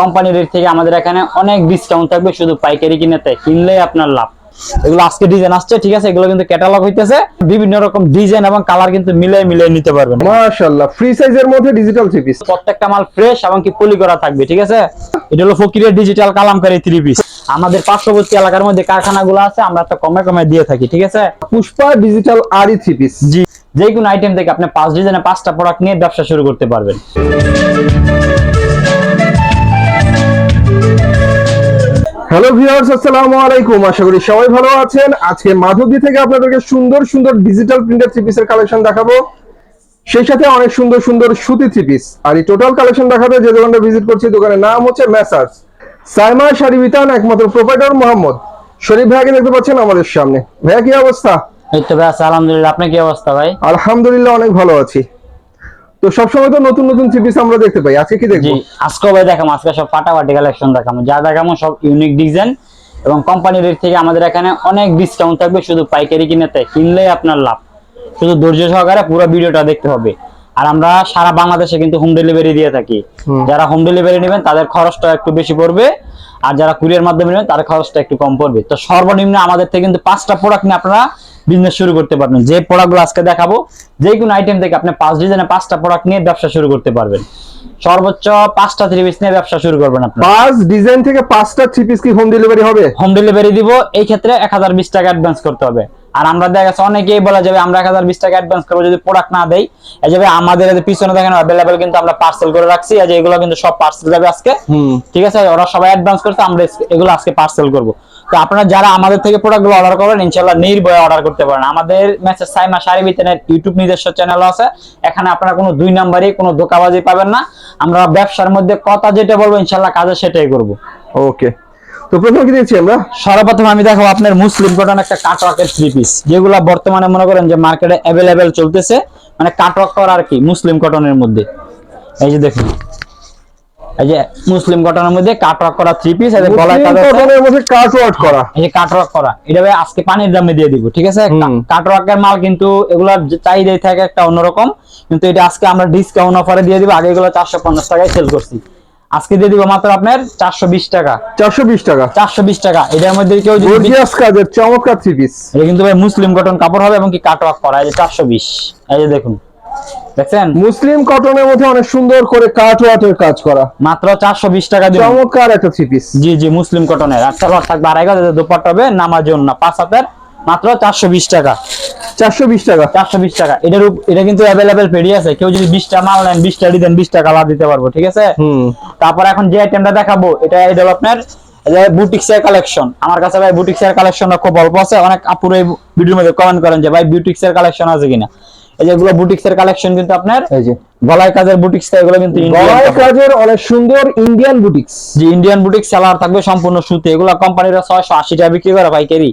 Company rate থেকে আমাদের এখানে অনেক ডিসকাউন্ট থাকবে শুধু পাইকারি কিনেতে কিনলেই আপনার লাভ। এগুলো আজকে ডিজাইন আসছে ঠিক আছে? এগুলো কিন্তু ক্যাটালগ হইতেছে। বিভিন্ন রকম ডিজাইন এবং কালার কিন্তু মিলিয়ে মিলিয়ে নিতে পারবেন। মাশাআল্লাহ ফ্রি সাইজের মধ্যে ডিজিটাল থ্রি পিস প্রত্যেকটা মাল ফ্রেশ এবং কি পলি করা থাকবে ঠিক আছে? এটা হলো ফকিরের ডিজিটাল কালামকারী থ্রি পিস আমাদের পার্শ্ববর্তী এলাকার মধ্যে কারখানাগুলো আছে আমরা একটা কমে কমে দিয়ে থাকি ঠিক আছে? পুষ্পা ডিজিটাল আরি থ্রি পিস জি যে কোনো আইটেম থেকে আপনি পাঁচ ডিজাইনে পাঁচটা প্রোডাক্ট নিয়ে ব্যবসা শুরু করতে পারবেন। হ্যালো ভিউয়ার্স আসসালামু আলাইকুম। আশা করি সবাই ভালো আছেন। আজকে মাধবদী থেকে আপনাদেরকে সুন্দর সুন্দর ডিজিটাল প্রিন্টেড থ্রি পিসের কালেকশন দেখাবো। সেই সাথে অনেক সুন্দর সুন্দর সুতি থ্রি পিস আর এই টোটাল কালেকশন দেখাবে যে দোকানটা ভিজিট করছি দোকানের নাম হচ্ছে মেসার্স সাইমা শাড়ি বিতান একমাত্র প্রোপাইটর মোহাম্মদ। শরীফ ভাইকে দেখতে পাচ্ছেন আমাদের সামনে। ভাইয়া কি অবস্থা? এই তো ভাই আলহামদুলিল্লাহ। আপনার কি অবস্থা ভাই? আলহামদুলিল্লাহ অনেক ভালো আছি। তো সবসময় তো নতুন নতুন থ্রি পিস আমরা দেখতে পাই। আজকে কি দেখব? আজকে ভাই দেখাবো আজকে সব ফাটাফাটি কালেকশন দেখাবো যা দেখাবো সব ইউনিক ডিজাইন এবং কোম্পানি রেট থেকে আমাদের এখানে অনেক ডিসকাউন্ট থাকবে শুধু পাইকারি কিনেতে কিনলেই আপনার লাভ। শুধু ধৈর্য সহকারে পুরো ভিডিওটা দেখতে হবে। আর আমরা সারা বাংলাদেশে কিন্তু হোম ডেলিভারি দিয়ে থাকি। যারা হোম ডেলিভারি নেবেন তাদের খরচটা একটু বেশি পড়বে। আর যারা কুরিয়ার মাধ্যমে নেবেন তাদের খরচটা একটু কম পড়বে। তো সর্বনিম্ন আমাদের থেকে কিন্তু পাঁচটা প্রোডাক্ট নিয়ে আপনারা বিজনেস শুরু করতে পারবেন। যে প্রোডাক্টগুলো আজকে দেখাবো যে কোনো আইটেম থেকে আপনি পাঁচ ডিজাইনে পাঁচটা প্রোডাক্ট নিয়ে ব্যবসা শুরু করতে পারবেন। সর্বোচ্চ পাঁচটা থ্রি পিস নিয়ে ব্যবসা শুরু করবেন আপনি। পাঁচ ডিজাইন থেকে পাঁচটা থ্রি পিস কি হোম ডেলিভারি হবে? হোম ডেলিভারি দিব এই ক্ষেত্রে এক হাজার বিশ টাকা অ্যাডভান্স করতে হবে। আর আমরা দেখা গেছে অনেকেই বলা যাবে আমরা এক হাজার বিশ টাকা অ্যাডভান্স করব যদি প্রোডাক্ট না দেই। এই যাবে আমাদের পিছনে দেখেন অ্যাভেলেবেল কিন্তু আমরা পার্সেল করে রাখছি। যে এগুলো কিন্তু সব পার্সেল যাবে আজকে। ঠিক আছে ওরা সবাই অ্যাডভান্স করছে আমরা এগুলো আজকে পার্সেল করব। তো আপনারা যারা আমাদের থেকে প্রোডাক্টগুলো অর্ডার করবেন ইনশাআল্লাহ নির্ভয়ে অর্ডার করতে পারেন। আমাদের মেসেজ সাইমা শাড়ি বিতানের ইউটিউব নিজস্ব চ্যানেল আছে। এখানে আপনারা কোনো দুই নাম্বারই কোনো ধোকাবাজি পাবেন না। আমরা ব্যবসার মধ্যে কথা যেটা বলব ইনশাআল্লাহ কাজে সেটাই করব। ওকে তো প্রথমে কি দেখছি আমরা? সর্বপ্রথম আমি দেখাবো আপনার মুসলিম কটন একটা কাটওয়ার্কের থ্রি পিস যেগুলো বর্তমানে মনে করেন যে মার্কেটে অ্যাভেলেবেল চলতেছে মানে কাটওয়ার্ক করা আর কি মুসলিম কটনের মধ্যে। এই যে দেখুন। এই যে মুসলিম কটনের মধ্যে কাটওয়ার্ক করা থ্রি পিস এই যে গলায়। কটনের মধ্যে কাট ওয়ার্ক করা। এই যে কাটওয়ার্ক করা। এটা ভাই আজকে পানির দামে দিয়ে দিব ঠিক আছে। কাটওয়ার্কের মাল কিন্তু এগুলার চাহিদাই থাকে একটা অন্যরকম কিন্তু এটা আজকে আমরা ডিসকাউন্ট অফারে দিয়ে দিব আগে এগুলো চারশো পঞ্চাশ টাকায় সেল করছি। আজকে দিয়ে দিব মাত্র আপনার চারশো বিশ টাকা। চারশো বিশ টাকা। চারশো বিশ টাকা। এটার মধ্যে কেউ যদি গর্জিয়াস কাজের চমৎকার থ্রি পিস এটা কিন্তু ভাই মুসলিম কটন কাপড় হবে এবং কি কাটওয়ার্ক করা এই যে চারশো বিশ। এই যে দেখুন। দেখছেন? মুসলিম কটনের মধ্যে অনেক সুন্দর করে কাট ওয়ার্কের কাজ করা। মাত্র চারশো বিশ টাকা দিব চমৎকার একটা থ্রি পিস জি জি মুসলিম কটনের আর সালোয়ার থাকবে আড়াই গজ দুপাট্টা হবে নামার জন্য পাঁচ হাতের। মাত্র চারশো বিশ টাকা। চারশো বিশ টাকা। চারশো বিশ টাকা। এটার এটা কিন্তু অ্যাভেলেবেল পেডি আছে। কেউ যদি বিশটা মাল নেন বিশটা দেন বিশটা কালার দিতে পারব ঠিক আছে? হুম। তারপর এখন যে আইটেমটা দেখাবো এটা এটা আপনার বুটিক্স কালেকশন আমার কাছে ভাই বুটিক্স এর কালেকশন খুব অল্প আছে। অনেক আপুর এই ভিডিওর মধ্যে কমেন্ট করেন যে ভাই বুটিক্স এর কালেকশন আছে কিনা? এই যে এগুলো বুটিক্স এর কালেকশন কিন্তু আপনার এই যে। গলায় কাজের বুটিক্স এগুলো কিন্তু গলায় কাজের অনেক সুন্দর ইন্ডিয়ান বুটিক্স যে ইন্ডিয়ান বুটিক সেলার থাকবে সম্পূর্ণ সুতি। এগুলো কোম্পানিরা ছয়শো আশি টাকা বিক্রি করে ভাই পাইকারি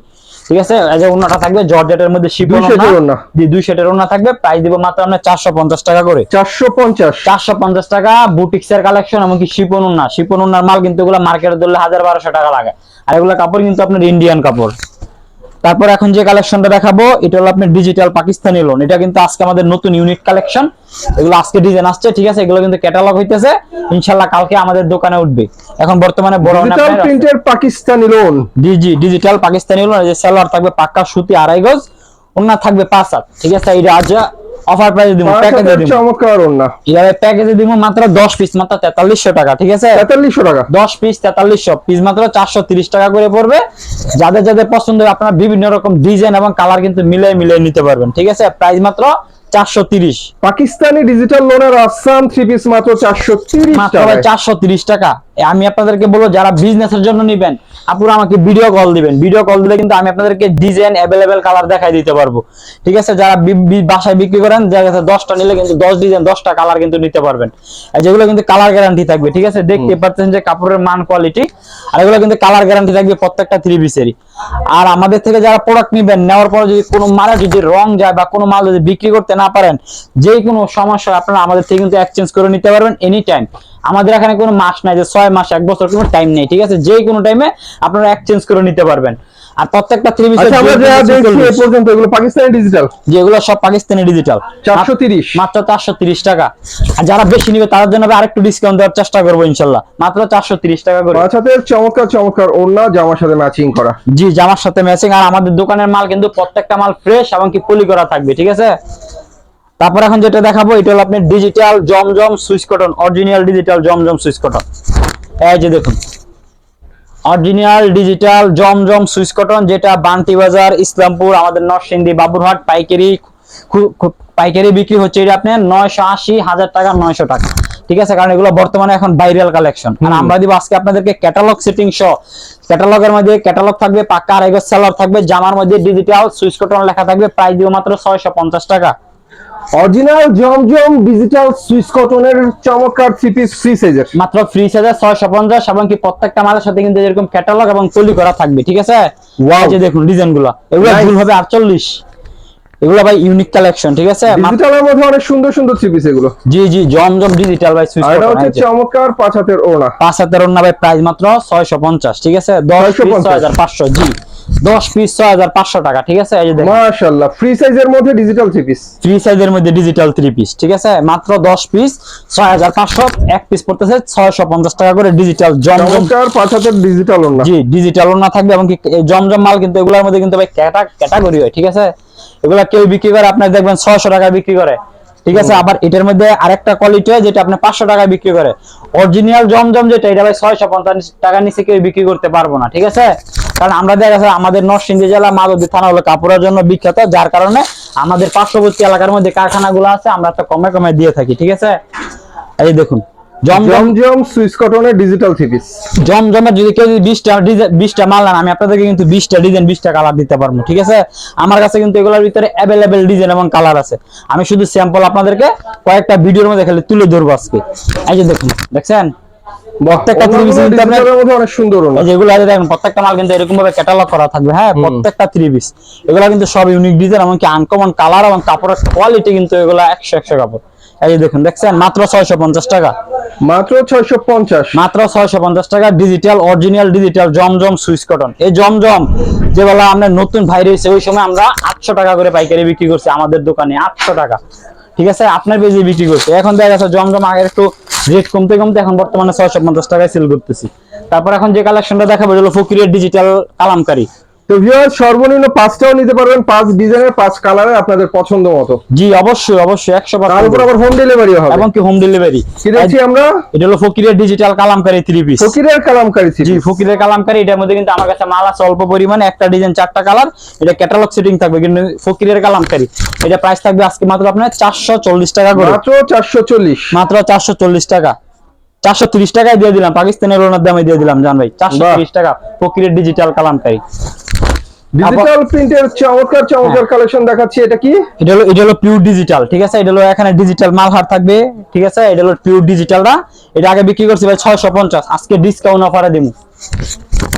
ঠিক আছে? এই যে ওনাটা থাকবে জর্জেটের মধ্যে শিপন দুই সেটের ওড়না। জি দুই সেটের ওনা থাকবে। প্রাইস দিব মাত্র আপনার চারশো পঞ্চাশ টাকা করে। চারশো পঞ্চাশ। চারশো পঞ্চাশ টাকা বুটিক্সের কালেকশন এমনকি শিপন উন্না শিপন উন্নার মাল কিন্তু এগুলো মার্কেটে ধরলে হাজার বারোশো টাকা লাগে। আর এগুলো কাপড় কিন্তু আপনার ইন্ডিয়ান কাপড়। তারপর এখন যে কালেকশনটা দেখাবো এটা হলো আপনার ডিজিটাল পাকিস্তানি লোন এটা কিন্তু আজকে আমাদের নতুন ইউনিট কালেকশন এগুলো আজকে ডিজাইন আসছে ঠিক আছে? এগুলো কিন্তু ক্যাটালগ হইতেছে। ইনশাল্লাহ কালকে আমাদের দোকানে উঠবে। এখন বর্তমানে বড় ডিজিটাল প্রিন্টের পাকিস্তানি লোন ডিজি ডিজিটাল পাকিস্তানি লোন যে সেলার থাকবে পাক্কা সুতি আড়াই গজ ওনার থাকবে পাঁচ হাত। ঠিক আছে? এই আজ অফার প্রাইস দিব প্যাকেজে দিব। চমৎকার এভাবে প্যাকেজে দিব মাত্র দশ পিস মাত্র তেতাল্লিশশো টাকা ঠিক আছে? তেতাল্লিশশো টাকা। দশ পিস তেতাল্লিশশো। পিস মাত্র চারশো তিরিশ টাকা করে পড়বে। যাদের যাদের পছন্দ হবে আপনারা বিভিন্ন রকম ডিজাইন এবং কালার কিন্তু মিলিয়ে মিলিয়ে নিতে পারবেন ঠিক আছে? প্রাইস মাত্র চারশো তিরিশ। পাকিস্তানি ডিজিটাল লোনের আসাম থ্রি পিস মাত্র চারশো তিরিশ মাত্র টাকা চারশো তিরিশ টাকা। এ, আমি আপনাদেরকে বলব যারা বিজনেসের জন্য নিবেন আপুরা আমাকে ভিডিও কল দিবেন। ভিডিও কল দিলে কিন্তু আমি আপনাদেরকে ডিজাইন অ্যাভেলেবেল কালার দেখাই দিতে পারব। ঠিক আছে? যারা বাসায় বিক্রি করেন দেখা গেছে দশটা নিলে কিন্তু দশ ডিজাইন দশটা কালার কিন্তু নিতে পারবেন। যেগুলো কিন্তু কালার গ্যারান্টি থাকবে ঠিক আছে? দেখতে পাচ্ছেন যে কাপড়ের মান কোয়ালিটি আর এগুলো কিন্তু কালার গ্যারান্টি থাকবে প্রত্যেকটা থ্রি পিসেরই আর আমাদের থেকে যারা প্রোডাক্ট নিবেন নেওয়ার পরে যদি কোনো মালে যদি রং যায় বা কোনো মাল যদি বিক্রি করতে না পারেন যে কোনো সমস্যা আপনারা আমাদের থেকে কিন্তু এক্সচেঞ্জ করে নিতে পারবেন এনি টাইম আমাদের এখানে কোনো মাস নাই যে ছয় মাস এক বছর কোনো টাইম নেই ঠিক আছে? যে কোনো টাইমে আপনারা এক্সচেঞ্জ করে নিতে পারবেন। আর প্রত্যেকটা থ্রি পিস আচ্ছা এ পর্যন্ত এগুলো পাকিস্তানি ডিজিটাল যেগুলো সব পাকিস্তানি ডিজিটাল চারশো তিরিশ। মাত্র চারশো তিরিশ টাকা। আর যারা বেশি নিবে তাদের জন্য আমি আরেকটু ডিসকাউন্ট দেওয়ার চেষ্টা করব ইনশাল্লাহ। মাত্র চারশো তিরিশ টাকা করে। হাতের চমৎকার চমৎকার ওড়না জামার সাথে ম্যাচিং করা। জি জামার সাথে ম্যাচিং আর আমাদের দোকানের মাল কিন্তু প্রত্যেকটা মাল ফ্রেশ এবং কি পলি করা থাকবে ঠিক আছে? তারপর এখন যেটা দেখাবো এটা হলো আপনি digital Zamzam swiss cotton original digital Zamzam swiss cotton. এই যে দেখুন original digital Zamzam swiss cotton যেটা বান্টি বাজার ইসলামপুর আমাদের নরসিংদী বাবুরহাট পাইকারি পাইকারি বিক্রি হচ্ছে এটা আপনার নয়শো আশি হাজার টাকা নয়শো টাকা। ঠিক আছে কারণ এগুলো বর্তমানে এখন ভাইরাল কালেকশন আর আমরা দিব আজকে আপনাদেরকে ক্যাটালগ সেটিং সহ ক্যাটালগের মধ্যে ক্যাটালগ থাকবে পাক্কা আর গজ সেলার থাকবে জামার মধ্যে ডিজিটাল সুইচ কটন লেখা থাকবে প্রাইস দিব মাত্র ছয়শো পঞ্চাশ টাকা। অরিজিনাল জমজম ডিজিটাল সুইস কটনের চমৎকার থ্রি পিস ফ্রি সাইজের মাত্র ফ্রি ছয়শো পঞ্চাশ এবং কি প্রত্যেকটা মালের সাথে কিন্তু এরকম ক্যাটালগ এবং পলি করা থাকবে ঠিক আছে. এই যে দেখুন ডিজাইনগুলো এগুলো ভুল হবে আটচল্লিশ। এগুলো ভাই ইউনিক কালেকশন ঠিক আছে? মাত্র- ডিজিটালের মধ্যে অনেক সুন্দর সুন্দর থ্রি পিস এগুলো। জি জি জমজম ডিজিটাল ভাই সুইচ এটা হচ্ছে চমৎকার পাঁচ হাতের ওড়না। পাঁচ হাজার অন্য ভাই প্রাইস মাত্র ছয়শো পঞ্চাশ ঠিক আছে? দশ পিস 650 ছয় হাজার পাঁচশো জি। দশ পিস ছয় হাজার পাঁচশো টাকা ঠিক আছে? এই যে দেখুন। মাশাআল্লাহ ফ্রি সাইজের মধ্যে ডিজিটাল থ্রি পিস থ্রি সাইজের মধ্যে ডিজিটাল থ্রি পিস ঠিক আছে? মাত্র দশ পিস ছয় হাজার পাঁচশো এক পিস পড়তেছে ছয়শো পঞ্চাশ টাকা করে ডিজিটাল জমজম। পাঁচ ডিজিটাল জি ডিজিটাল না থাকবে এবং কি জমজম মাল কিন্তু এগুলোর মধ্যে কিন্তু ভাই ক্যাটাগরি হয় ঠিক আছে? এগুলা কেউ বিক্রি করে আপনার দেখবেন ছয়শো টাকা বিক্রি করে ঠিক আছে? আবার এটার মধ্যে আরেকটা কোয়ালিটি হয় যেটা আপনি পাঁচশো টাকা বিক্রি করে। অরিজিনাল জমজম যেটা এটা ভাই ছয়শো পঞ্চাশ টাকা নিচে কেউ বিক্রি করতে পারব না ঠিক আছে? কারণ আমরা দেখা যাচ্ছে আমাদের নরসিংদী জেলা মাদবী থানা হলো কাপড়ের জন্য বিখ্যাত যার কারণে আমাদের পার্শ্ববর্তী এলাকার মধ্যে কারখানাগুলো আছে আমরা তো কমে কমে দিয়ে থাকি ঠিক আছে? এই যে দেখুন জমজম জমজম সুইস কটনের ডিজিটাল থ্রি পিস জমজমের যদি কেউ বিশটা বিশটা মাল নেন আমি আপনাদেরকে কিন্তু বিশটা ডিজাইন বিশটা কালার দিতে পারব ঠিক আছে? আমার কাছে কিন্তু এগুলোর ভিতরে অ্যাভেলেবেল ডিজাইন এবং কালার আছে। আমি শুধু স্যাম্পল আপনাদেরকে কয়েকটা ভিডিওর মধ্যে খালি তুলে ধরবো আজকে। এই যে দেখুন দেখছেন? প্রত্যেকটা থ্রি পিস কিন্তু আপনার মধ্যে অনেক সুন্দর যেগুলো আছে দেখেন প্রত্যেকটা মাল কিন্তু এরকম ভাবে ক্যাটালগ করা থাকবে হ্যাঁ? প্রত্যেকটা থ্রি পিস এগুলো কিন্তু সব ইউনিক ডিজাইন এমনকি আনকমন কালার এবং কাপড়ের কোয়ালিটি কিন্তু এগুলো একশো একশো কাপড়। এই দেখুন দেখছেন? মাত্র ছয়শো পঞ্চাশ টাকা। মাত্র ছয়শো পঞ্চাশ। মাত্র ছয়শো পঞ্চাশ টাকা digital original digital Zamzam swiss cotton এই জমজম যে বেলা আমরা নতুন ভাই রয়েছে ওই সময় আমরা আটশো টাকা করে পাইকারি বিক্রি করছি আমাদের দোকানে আটশো টাকা। ঠিক আছে? আপনার পেজে বিক্রি করছে। এখন দেখা যাচ্ছে জমজম আগে একটু রেট কমতে কমতে এখন বর্তমানে ছয়শো পঞ্চাশ টাকায় সেল করতেছি। তারপর এখন যে কালেকশনটা দেখাবো হলো ফকিরের ডিজিটাল কালামকারি। তো ভিউয়ার সর্বনিম্ন পাঁচটাও নিতে পারবেন পাঁচ ডিজাইনের পাঁচ কালারে আপনাদের পছন্দ মতো। জি অবশ্যই অবশ্যই একশো তার উপর আবার হোম ডেলিভারিও হবে। এবং কি হোম ডেলিভারি কি দেখছি আমরা? এটা হলো ফকিরের ডিজিটাল কালামকারি থ্রি পিস ফকিরের কালামকারী থ্রি জি ফকিরের কালামকারি এটার মধ্যে কিন্তু আমার কাছে মাল আছে অল্প পরিমাণে একটা ডিজাইন চারটা কালার এটা ক্যাটালগ সেটিং থাকবে কিন্তু ফকিরের কালামকারি। এটা প্রাইস থাকবে আজকে মাত্র আপনার চারশো চল্লিশ টাকা করে। মাত্র চারশো চল্লিশ। মাত্র চারশো চল্লিশ টাকা। চারশো তিরিশ টাকায় দিয়ে দিলাম পাকিস্তানের লোনের দামে দিয়ে দিলাম জান ভাই। চারশো তিরিশ টাকা ফকিরের ডিজিটাল কালামকারি। ডিজিটাল প্রিন্টের চমৎকার চমৎকার কালেকশন দেখাচ্ছি এটা কি? এটা হলো এটা হলো পিওর ডিজিটাল ঠিক আছে? এটা হলো এখানে ডিজিটাল মাল হার থাকবে ঠিক আছে? এটা হলো পিওর ডিজিটালটা এটা আগে বিক্রি করছি ভাই ছয়শো পঞ্চাশ আজকে ডিসকাউন্ট অফারে দিব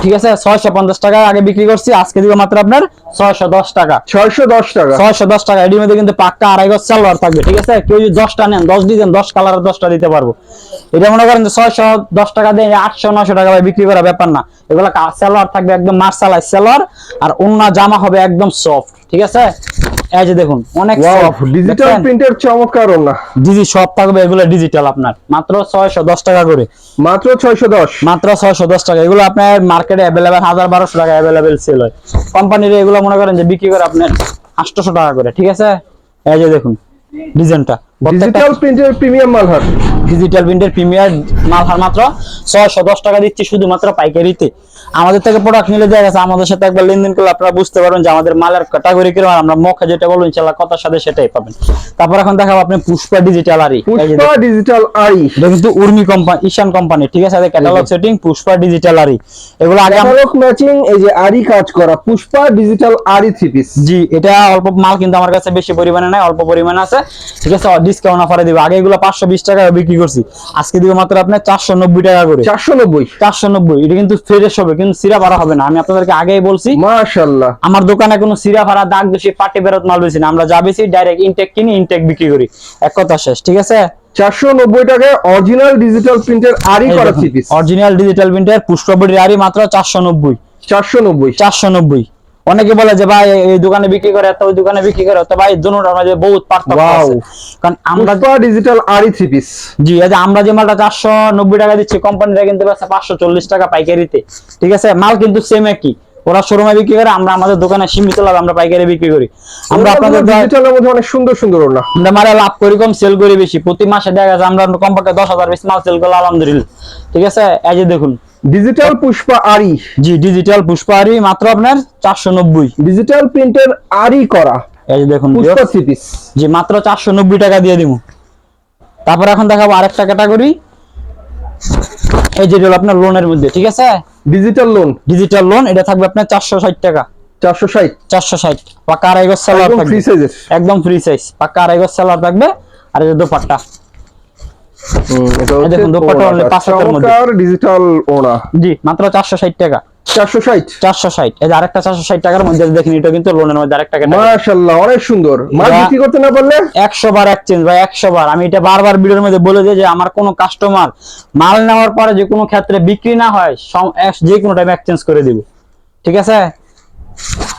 ঠিক আছে ছয়শো পঞ্চাশ টাকা আগে বিক্রি করছি আজকে দিব মাত্র আপনার ছয়শো দশ টাকা। ছয়শো দশ টাকা। ছয়শো দশ টাকা এটির মধ্যে কিন্তু পাক্কা আড়াই গজ সালোয়ার থাকবে ঠিক আছে? কেউ যদি দশটা নেন দশ ডিজাইন দশ কালার দশটা দিতে পারব। এটা মনে করেন যে ছয়শো দশ টাকা দিয়ে আটশো নশো টাকা ভাই বিক্রি করা ব্যাপার না। এগুলো সালোয়ার থাকবে একদম মার্শালাই সালোয়ার আর অন্য জামা হবে একদম সফট ঠিক আছে? এই যে দেখুন অনেক ডিজিটাল প্রিন্টের চমৎকার ওড়না। ডিজি সব থাকবে এগুলো ডিজিটাল আপনার। মাত্র ছয়শো দশ টাকা করে। মাত্র ছয়শো দশ। মাত্র ছয়শো দশ টাকা। এগুলো আপনার মার্কেটে হাজার বারোশো টাকা অ্যাভেলেবেল সেল হয়। কোম্পানির এগুলো মনে করেন যে বিক্রি করে আপনার আটশোশো টাকা করে ঠিক আছে? এই যে দেখুন ডিজাইনটা ডিজিটাল প্রিন্টের প্রিমিয়াম মালহার ডিজিটাল প্রিন্টের প্রিমিয়ার মাল মাত্র ছয়শো দশ টাকা দিচ্ছি শুধুমাত্র পাইকারিতে। আমাদের থেকে প্রোডাক্ট নিলে দেখা গেছে আমাদের সাথে একবার লেনদেন করলে আপনারা বুঝতে পারবেন যে আমাদের মালের ক্যাটাগরি কীরকম আর আমরা মুখে যেটা বলব ইনশাল্লাহ কথার সাথে সেটাই পাবেন। তারপর এখন দেখাবো আপনি পুষ্পা ডিজিটাল যে পুষ্পা ডিজিটাল আই এটা কিন্তু উর্মি কোম্পানি ঈশান কোম্পানি ঠিক আছে? ক্যাটালগ সেটিং পুষ্পা ডিজিটাল আরই এগুলো আগে আমরা- ক্যাটালগ ম্যাচিং এই যে আরি কাজ করা Pushpa digital aari three piece জি এটা অল্প মাল কিন্তু আমার কাছে বেশি পরিমাণে নাই অল্প পরিমাণে আছে। ঠিক আছে ডিসকাউন্ট অফারে দিব। আগে এগুলো পাঁচশো বিশ টাকা বিক্রি করছি। আজকে দিব মাত্র আপনার চারশো নব্বই টাকা করে। চারশো নব্বই? চারশো নব্বই এটা কিন্তু ফ্রেশ হবে কিন্তু সিরা ভাড়া হবে না। আমি আপনাদেরকে আগেই বলছি মাশাল্লাহ আমার দোকানে কোনো সিরা ভাড়া দাগ বেশি পাটি বেরোত মাল বেশি না। আমরা যা বেশি ডাইরেক্ট ইনটেক কিনি ইনটেক বিক্রি করি। এক কথা শেষ ঠিক আছে? চারশো নব্বই টাকায় অরিজিনাল ডিজিটাল প্রিন্টের আরি করা অরিজিনাল ডিজিটাল প্রিন্টার পুষ্পবডি আরি মাত্র চারশো নব্বই। চারশো নব্বই। চারশো নব্বই। অনেকে বলে যে ভাই এই দোকানে বিক্রি করে এত ওই দোকানে বিক্রি করে। তো ভাই দুটোটার মাঝে বহুত পার্থক্য আছে। কারণ আমরা ডিজিটাল আরি থ্রি পিস জি এই যে আমরা যে মালটা চারশো নব্বই টাকা দিচ্ছি কোম্পানিরা কিন্তু পাঁচশো চল্লিশ টাকা পাইকারিতে। ঠিক আছে? মাল কিন্তু সেম একই। ওরা শোরুমে বিক্রি করে আমরা আমাদের দোকানে সীমিত লাভ আমরা পাইকারি বিক্রি করি। আমরা আপনাদের ডিজিটালের মধ্যে অনেক সুন্দর সুন্দর ওড়না। আমরা মারে লাভ করি কম সেল করি বেশি। প্রতি মাসে দেখা যাচ্ছে আমরা কমপক্ষে দশ হাজার পিস মাল সেল করলাম আলহামদুলিল্লাহ। ঠিক আছে? এই যে দেখুন ডিজিটাল পুষ্পা আরি জি ডিজিটাল পুষ্পাহারি মাত্র আপনার চারশো নব্বই। ডিজিটাল প্রিন্টের আরি করা। এই যে দেখুন পুষ্পা থ্রি পিস জি মাত্র চারশো নব্বই টাকা দিয়ে দিব। তারপর এখন দেখাবো আরেকটা ক্যাটাগরি এই যে হলো আপনার লোনের মধ্যে ঠিক আছে? ডিজিটাল লোন ডিজিটাল লোন এটা থাকবে আপনার চারশো ষাট টাকা। চারশো ষাট। চারশো ষাট। পাকা আড়াই গজ সেলার একদম থাকবে। ফ্রি সাইজের একদম ফ্রি সাইজ পাকা আড়াই গজ সেলার থাকবে। আর এই যে দোপাট্টা। দেখুন, দোপাট্টা মধ্যে। ডিজিটাল জি মাত্র টাকা। চারশো ষাট? চারশো ষাট। এই যে আরেকটা চারশো ষাট টাকার মধ্যে দেখেন এটা কিন্তু লোনের মধ্যে আরেকটা অনেক সুন্দর। মাল যা- বিক্রি করতে না পারলে? বার এক্সচেঞ্জ ভাই একশো বার। আমি এটা বারবার ভিডিওর মধ্যে বলে দিই যে আমার কোনো কাস্টমার মাল নেওয়ার পরে যে কোনো ক্ষেত্রে বিক্রি না হয় যে কোনো টাইম এক্সচেঞ্জ করে দিব। ঠিক আছে?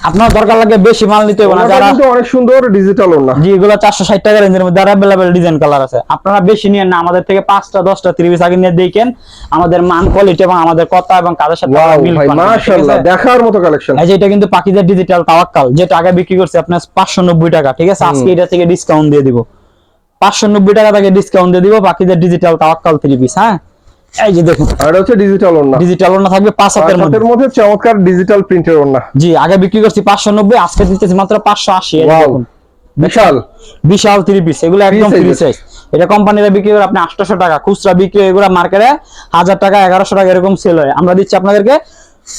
আপনার দরকার লাগে বেশি মাল নিতে হবে না যারা কিন্তু অনেক সুন্দর ডিজিটাল ওড়না। জি এগুলো চারশো ষাট টাকা রেঞ্জের মধ্যে অ্যাভেলেবেল ডিজাইন কালার আছে। আপনারা বেশি নিয়ে না আমাদের থেকে পাঁচটা দশটা ত্রিশ আগে নিয়ে দেখেন। আমাদের মান কোয়ালিটি এবং আমাদের কথা এবং কাজের সাথে মিল ভাই আছে? দেখার মতো কালেকশন এই যে এটা কিন্তু পাকিজের ডিজিটাল তাওয়াক্কাল যেটা আগে বিক্রি করছে আপনার পাঁচশো নব্বই টাকা ঠিক আছে? আজকে এটা থেকে ডিসকাউন্ট দিয়ে দিব। পাঁচশো নব্বই টাকা থেকে ডিসকাউন্ট দিয়ে দিব পাকিজের ডিজিটাল তাওয়াক্কাল থ্রি পিস হ্যাঁ? এই যে দেখুন। এটা হচ্ছে ডিজিটাল ওন্না ডিজিটাল ওন্না থাকবে পাঁচ হাতের মধ্যে মধ্যে চমৎকার ডিজিটাল প্রিন্টের ওন্না জি আগে বিক্রি করছি পাঁচশো নব্বই আজকে দিতেছি মাত্র পাঁচশো আশি এই দেখুন। বিশাল। বিশাল থ্রি পিস এগুলো একদম ফ্রি সাইজ এটা কোম্পানিরা বিক্রি করে আপনি আটশো টাকা খুচরা বিক্রি এগুলো মার্কেটে হাজার টাকা এগারোশো টাকা এরকম সেল হয়। আমরা দিচ্ছি আপনাদেরকে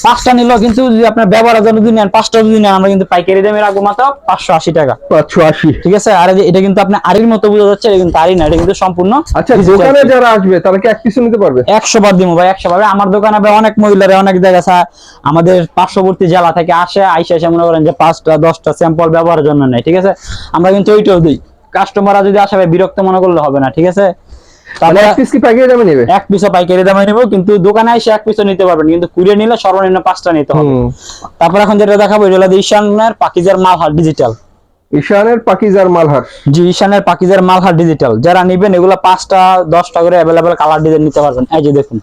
পাঁচটা নিলেও কিন্তু যদি আপনার ব্যবহারের জন্য যদি নেন পাঁচটা যদি নেন আমরা কিন্তু পাইকারি দামে রাখব মাত্র পাঁচশো আশি টাকা। পাঁচশো আশি। ঠিক আছে? আর এটা কিন্তু আপনি আরির মতো বোঝা যাচ্ছে এটা কিন্তু আরি না এটা কিন্তু সম্পূর্ণ আচ্ছা দোকানে যারা আসবে তারা কি এক পিছু নিতে পারবে? একশো বার দিব ভাই একশো বার। আমার দোকানে অনেক মহিলারা অনেক জায়গা আমাদের পার্শ্ববর্তী জেলা থেকে আসে আইসা এসে মনে করেন যে পাঁচটা দশটা স্যাম্পল ব্যবহারের জন্য নেই ঠিক আছে? আমরা কিন্তু ওইটাও দিই। কাস্টমাররা যদি আসে বিরক্ত মনে করলে হবে না ঠিক আছে? তাহলে এক পিস কি প্যাকেজ দামে নেবে? এক পিসও পাইকারি দামে নেব কিন্তু দোকানে এসে এক পিসও নিতে পারবেন কিন্তু কুড়িয়ে নিলে সর্বনিম্ন পাঁচটা নিতে হবে। তারপর এখন যেটা দেখাবো এটা হলো ঈশানের পাকিজার মালহার ডিজিটাল ঈশানের পাকিজার মালহার? জি ঈশানের পাকিজার মালহার ডিজিটাল যারা নিবেন এগুলো পাঁচটা দশটা করে অ্যাভেলেবেল কালার ডিজাইন নিতে পারবেন। এই যে দেখুন।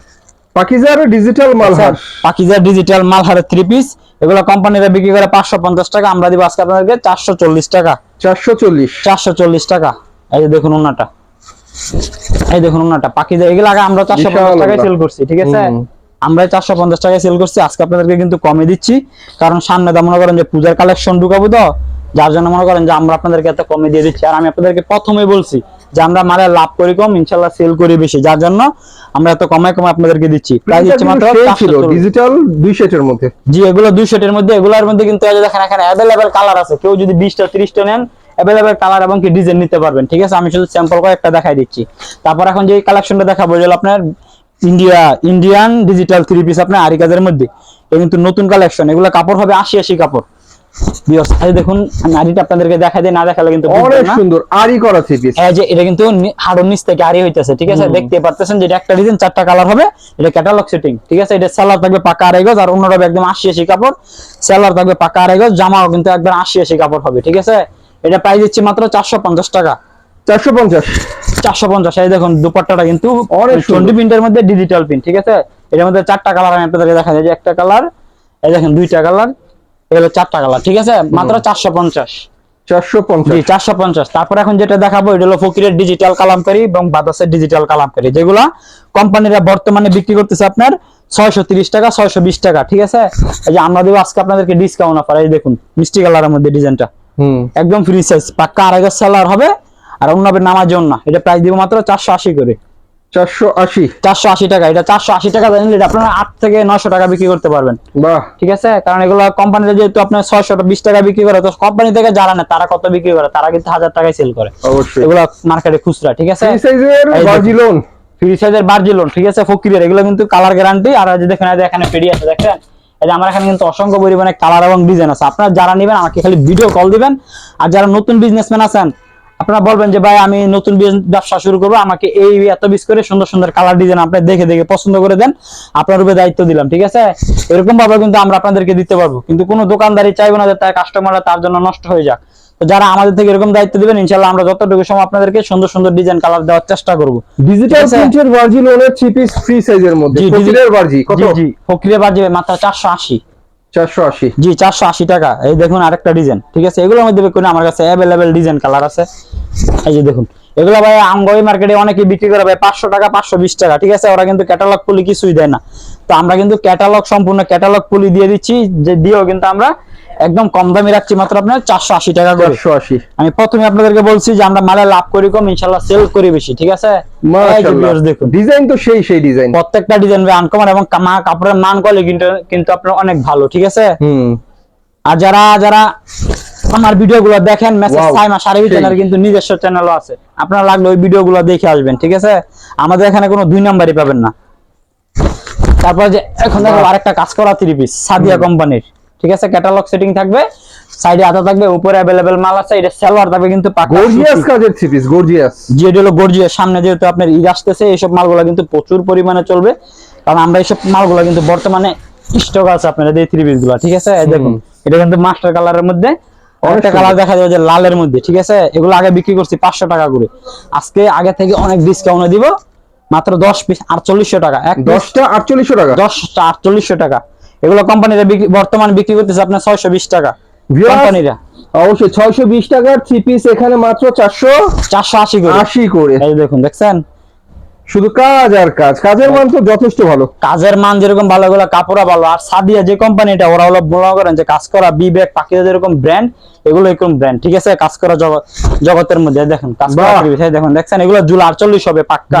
পাকিজার ডিজিটাল মালহার? পাকিজার ডিজিটাল মালহারের থ্রি পিস এগুলো কোম্পানিরা বিক্রি করে পাঁচশো পঞ্চাশ টাকা আমরা দিব আজকে আপনাদেরকে চারশো চল্লিশ টাকা। চারশো চল্লিশ। চারশো চল্লিশ টাকা। এই যে দেখুন ওনাটা। এই দেখুন ওনাটা পাকিজার এগুলো আগে আমরা চারশো পঞ্চাশ টাকায় সেল করছি ঠিক আছে? আমরা চারশো পঞ্চাশ টাকায় সেল করছি আজকে আপনাদেরকে কিন্তু কমে দিচ্ছি। কারণ সামনে তো মনে করেন যে পূজার কালেকশন ঢুকাবো তো যার জন্য মনে করেন যে আমরা আপনাদেরকে এত কমে দিয়ে দিচ্ছি। আর আমি আপনাদেরকে প্রথমে বলছি যে আমরা মারে লাভ করি কম ইনশাল্লাহ সেল করি বেশি যার জন্য আমরা এত কমে কমে আপনাদেরকে দিচ্ছি। প্রাইস দিচ্ছি মাত্র ছিল 440 ডিজিটাল দুই সেটের মধ্যে। জি এগুলো দুই সেটের মধ্যে এগুলোর মধ্যে কিন্তু দেখেন এখানে অ্যাভেলেবেল কালার আছে। কেউ যদি বিশটা ত্রিশটা নেন অ্যাভেলেবেল কালার এবং কি ডিজাইন নিতে পারবেন ঠিক আছে? আমি শুধু স্যাম্পল কয়েকটা দেখাই দিচ্ছি। তারপর এখন যে কালেকশনটা দেখাবো হলো আপনার India Indian digital three piece আপনার আরি কাজের মধ্যে। এটা কিন্তু নতুন কালেকশন এগুলো কাপড় হবে আশি আশি কাপড়। দেখুন আরিটা আপনাদেরকে দেখাই দিই না দেখালে কিন্তু অনেক সুন্দর আরি করা থ্রি পিস এই যে এটা কিন্তু হাড়ের নিচ থেকে আরি হইতেছে ঠিক আছে? দেখতে পারতেছেন যেটা একটা ডিজাইন চারটা কালার হবে এটা ক্যাটালগ সেটিং ঠিক আছে? এটা সেলার থাকবে পাকা আড়াই গজ আর অন্যটা একদম আশি আশি কাপড়। সেলার থাকবে পাকা আড়াই গজ জামাও কিন্তু একবার আশি আশি কাপড় হবে ঠিক আছে? এটা প্রাইস দিচ্ছি মাত্র চারশো পঞ্চাশ টাকা। চারশো পঞ্চাশ। চারশো পঞ্চাশ এই দেখুন দুপাট্টাটা কিন্তু টোয়েন্টি প্রিন্টের মধ্যে ডিজিটাল প্রিন্ট ঠিক আছে? এটার মধ্যে চারটা কালার আমি আপনাদেরকে দেখা যায় যে একটা কালার এই দেখেন দুইটা কালার এগুলো চারটা কালার ঠিক আছে? মাত্র চারশো পঞ্চাশ। চারশো পঞ্চাশ। তারপর এখন যেটা দেখাবো এটা হলো ফকিরের ডিজিটাল কালামকারী এবং বাদাসের ডিজিটাল কালামকারী যেগুলা কোম্পানিরা বর্তমানে বিক্রি করতেছে আপনার ছয়শো তিরিশ টাকা ছয়শো বিশ টাকা ঠিক আছে? এই যে আমরা দেবো আজকে আপনাদেরকে ডিসকাউন্ট অফার এই দেখুন মিষ্টি কালারের মধ্যে ডিজাইনটা একদম ফ্রি সাইজ পাক্কা আড়াই গজ সেলার হবে আর অন্য হবে নামার জন্য। এটা প্রাইস দিব মাত্র চারশো আশি করে। চারশো আশি। চারশো আশি টাকা এটা চারশো আশি টাকা জানলে এটা আপনারা আট থেকে নয়শো টাকা বিক্রি করতে পারবেন। ঠিক আছে? কারণ এগুলো কোম্পানিতে যেহেতু আপনার ছয়শো বিশ টাকা বিক্রি করে তো কোম্পানি থেকে যারা নেয় তারা কত বিক্রি করে? তারা কিন্তু হাজার টাকায় সেল করে। এগুলো মার্কেটে খুচরা ঠিক আছে। ফ্রি সাইজের বার্জিলন ঠিক আছে? ফকিরের এগুলো কিন্তু কালার গ্যারান্টি আর দেখেন এখানে পেডি আছে দেখেন? এই যে আমার এখানে কিন্তু অসংখ্য পরিমাণে কালার এবং ডিজাইন আছে। আপনারা যারা নেবেন, আমাকে খালি ভিডিও কল দিবেন। আর যারা নতুন বিজনেসম্যান আছেন, আপনারা বলবেন যে, ভাই, আমি নতুন ব্যবসা শুরু করব। আমাকে এই এত বিস করে সুন্দর সুন্দর কালার ডিজাইন আপনি দেখে দেখে পছন্দ করে দেন। আপনার উপরে দায়িত্ব দিলাম, ঠিক আছে? এরকম ভাবে কিন্তু আমরা আপনাদেরকে দিতে পারব। কিন্তু কোনো দোকানদারি চাইব না যে, তার কাস্টমাররা তার জন্য নষ্ট হয়ে যাক। তো যারা আমাদের থেকে এরকম দায়িত্ব দিবেন ইনশাল্লাহ আমরা যতটুকু সময় আপনাদেরকে সুন্দর সুন্দর ডিজাইন কালার দেওয়ার চেষ্টা করব। ডিজিটাল প্রিন্টের ভার্জি লোনের থ্রি পিস ফ্রি সাইজের মধ্যে। ফকিরের ভার্জি কত? জি জি। ফকিরে বাজে মাত্র চারশো আশি। চারশো আশি। জি চারশো আশি টাকা। এই দেখুন আরেকটা ডিজাইন ঠিক আছে? এগুলোর মধ্যে দেখুন আমার কাছে অ্যাভেলেবেল ডিজাইন কালার আছে। এই যে দেখুন এগুলো ভাই আমগই মার্কেটে অনেকে বিক্রি করে ভাই পাঁচশো টাকা পাঁচশো বিশ টাকা ঠিক আছে? ওরা কিন্তু ক্যাটালগ পুলি কিছুই দেয় না। তো আমরা কিন্তু ক্যাটালগ সম্পূর্ণ ক্যাটালগ পুলি দিয়ে দিচ্ছি যে দিয়েও কিন্তু আমরা একদম কম দামে রাখছি মাত্র আপনার চারশো আশি টাকা করে। চারশো আশি। আমি প্রথমে আপনাদেরকে বলছি যে আমরা মালে লাভ করি কম ইনশাল্লাহ সেল করি বেশি ঠিক আছে? দেখুন। ডিজাইন তো সেই সেই ডিজাইন। প্রত্যেকটা ডিজাইন আনকমন এবং কাপড়ের মান কোয়ালিটি কিন্তু আপনার অনেক ভালো ঠিক আছে? আর যারা যারা আমার ভিডিও গুলো দেখেন মেসেজ সাইমা সারিবি চ্যানেল কিন্তু নিজস্ব চ্যানেলও আছে। আপনারা লাগলে ওই ভিডিও গুলো দেখে আসবেন ঠিক আছে? আমাদের এখানে কোনো দুই নাম্বারই পাবেন না। তারপর যে এখন দেখো আরেকটা কাজ করা থ্রি পিস সাদিয়া কোম্পানির ঠিক আছে? ক্যাটালগ সেটিং থাকবে সাইডে আধা থাকবে উপরে অ্যাভেলেবেল মাল আছে এটা সেলোয়ার থাকবে কিন্তু পাকা গর্জিয়াস কাজের থ্রি পিস গর্জিয়াস যে এটা হলো গর্জিয়াস সামনে যেহেতু আপনার ঈদ আসতেছে এইসব মালগুলো কিন্তু প্রচুর পরিমাণে চলবে। কারণ আমরা এইসব মালগুলো কিন্তু বর্তমানে স্টক আছে আপনার এই থ্রি পিসগুলো ঠিক আছে? এই দেখুন এটা কিন্তু মাস্টার কালারের মধ্যে অনেকটা কালার দেখা যাবে যে লালের মধ্যে ঠিক আছে? এগুলো আগে বিক্রি করছি পাঁচশো টাকা করে। আজকে আগে থেকে অনেক ডিসকাউন্টে দিব মাত্র দশ পিস আটচল্লিশশো টাকা এক দশ দশটা আটচল্লিশশো টাকা। দশটা আটচল্লিশশো টাকা। এগুলো কোম্পানিরা বর্তমান বিক্রি করতেছে আপনার ছয়শো বিশ টাকা। কোম্পানিরা। অবশ্যই ছয়শো বিশ টাকার থ্রি পিস এখানে মাত্র চারশো চারশো আশি করে। আশি করে। এই দেখুন দেখছেন? শুধু কাজ আর কাজ। কাজের মান তো যথেষ্ট ভালো। কাজের মান যেরকম ভালো এগুলো কাপড়া ভালো। আর সাদিয়া যে কোম্পানিটা ওরা হলো মনে করেন যে কাজ করা বিবেক পাখিরা যেরকম ব্র্যান্ড এগুলো এরকম ব্র্যান্ড ঠিক আছে? কাজ করা জগতের মধ্যে। দেখেন কাজ করা দেখুন দেখছেন? এগুলো জুল আটচল্লিশ হবে পাক্কা।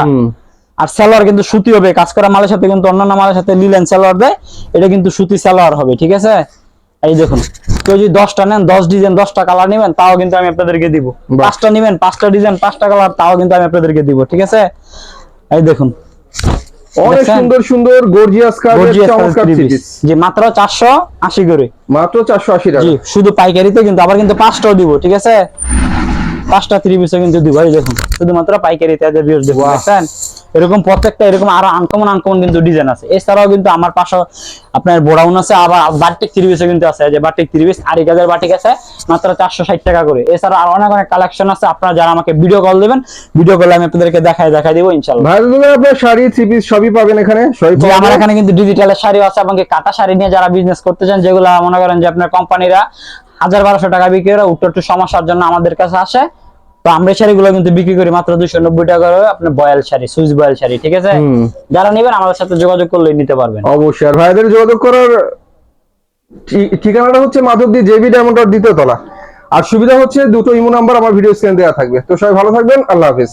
আর সালোয়ার কিন্তু সুতি হবে। কাজ করা মালের সাথে কিন্তু অন্যান্য মালের সাথে লিলেন সালোয়ার দেয়। এটা কিন্তু সুতি সালোয়ার হবে ঠিক আছে? এই দেখুন কেউ যদি দশটা নেন দশ ডিজাইন দশটা কালার নেবেন তাও কিন্তু আমি আপনাদেরকে দিব। পাঁচটা নেবেন পাঁচটা ডিজাইন পাঁচটা কালার তাও কিন্তু আমি আপনাদেরকে দিব ঠিক আছে? এই দেখুন। অনেক সুন্দর সুন্দর গর্জিয়াস চমৎকার জি মাত্র চারশো আশি করে। মাত্র চারশো আশি টাকা। জি শুধু পাইকারিতে কিন্তু আবার কিন্তু পাঁচটাও দিব ঠিক আছে? পাঁচটা থ্রি পিসও কিন্তু দিব এই দেখুন। শুধুমাত্র পাইকারিতে আজ ভিউজ দেখুন দেখছেন? এরকম প্রত্যেকটা এরকম আরও আনকমন আনকমন কিন্তু ডিজাইন আছে। এছাড়াও কিন্তু আমার পাশে আপনার বোড়াউন আছে আবার বাটিক থ্রি পিসও কিন্তু আছে। যে বাটিক থ্রি পিস আড়ি গাজের বাটিক আছে মাত্র চারশো ষাট টাকা করে। এছাড়া আর অনেক অনেক কালেকশন আছে। আপনারা যারা আমাকে ভিডিও কল দিবেন ভিডিও কলে আমি আপনাদেরকে দেখাই দেখাই দিব ইনশাল্লাহ। দোকানে আপনার শাড়ি থ্রি পিস সবই পাবেন এখানে সবই আমার এখানে কিন্তু ডিজিটালের শাড়ি আছে এবং কাটা শাড়ি নিয়ে যারা বিজনেস করতে চান যেগুলো মনে করেন যে আপনার কোম্পানিরা হাজার বারোশো টাকা বিক্রি করে উত্তর একটু সমস্যার জন্য আমাদের কাছে আসে। তো আমরা শাড়িগুলো কিন্তু বিক্রি করি মাত্র দুইশো নব্বই টাকা করে আপনার voile sari swiss voile sari ঠিক আছে? যারা নেবেন আমাদের সাথে যোগাযোগ করলে নিতে পারবেন। অবশ্যই আর ভাইদের যোগাযোগ করার ঠিকানাটা হচ্ছে মাধবদী জেবি ডায়মন্ড দ্বিতীয় তলা। আর সুবিধা হচ্ছে দুটো ইমো নাম্বার আমার ভিডিও স্ক্রিনে দেওয়া থাকবে। তো সবাই ভালো থাকবেন আল্লাহ হাফিজ।